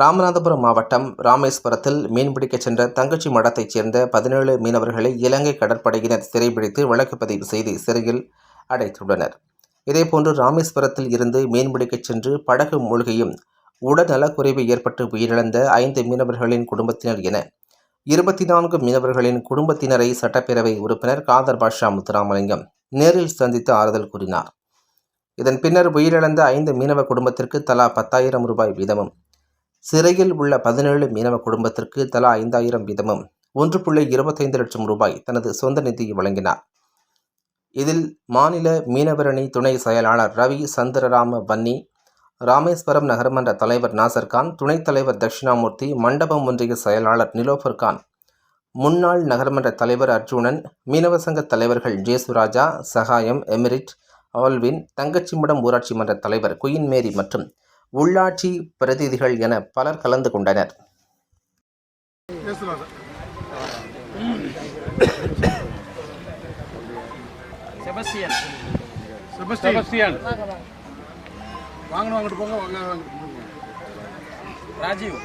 ராமநாதபுரம் மாவட்டம் ராமேஸ்வரத்தில் மீன்பிடிக்கச் சென்ற தங்கச்சி மடத்தைச் சேர்ந்த பதினேழு மீனவர்களை இலங்கை கடற்படையினர் சிறைபிடித்து வழக்கு பதிவு செய்து சிறையில் அடைத்துள்ளனர். இதேபோன்று ராமேஸ்வரத்தில் இருந்து மீன்பிடிக்கச் சென்று படகு மூழ்கியும் உடல்நலக்குறைவு ஏற்பட்டு உயிரிழந்த ஐந்து மீனவர்களின் குடும்பத்தினர் என இருபத்தி நான்கு மீனவர்களின் குடும்பத்தினரை சட்டப்பேரவை உறுப்பினர் காதர் பாஷா முத்துராமலிங்கம் நேரில் சந்தித்து ஆறுதல் கூறினார். இதன் பின்னர் உயிரிழந்த ஐந்து மீனவ குடும்பத்திற்கு தலா பத்தாயிரம் ரூபாய் வீதமும் சிறையில் உள்ள பதினேழு மீனவ குடும்பத்திற்கு தலா ஐந்தாயிரம் வீதமும் ஒன்று புள்ளி இருபத்தைந்து லட்சம் ரூபாய் தனது சொந்த நிதியை வழங்கினார். இதில் மாநில மீனவரணி துணை செயலாளர் ரவி சந்திரராம வன்னி ராமேஸ்வரம் நகர்மன்ற தலைவர் நாசர்கான் துணைத் தலைவர் தட்சிணாமூர்த்தி மண்டபம் ஒன்றிய செயலாளர் நிலோஃபர் கான் முன்னாள் நகர்மன்ற தலைவர் அர்ஜுனன் மீனவ சங்க தலைவர்கள் ஜேசுராஜா சகாயம் எமிரிட் ஆல்வின் தங்கச்சிமடம் ஊராட்சி மன்ற தலைவர் குயின்மேரி மற்றும் உள்ளாட்சி பிரதிநிதிகள் என பலர் கலந்து கொண்டனர். ராஜீவ்.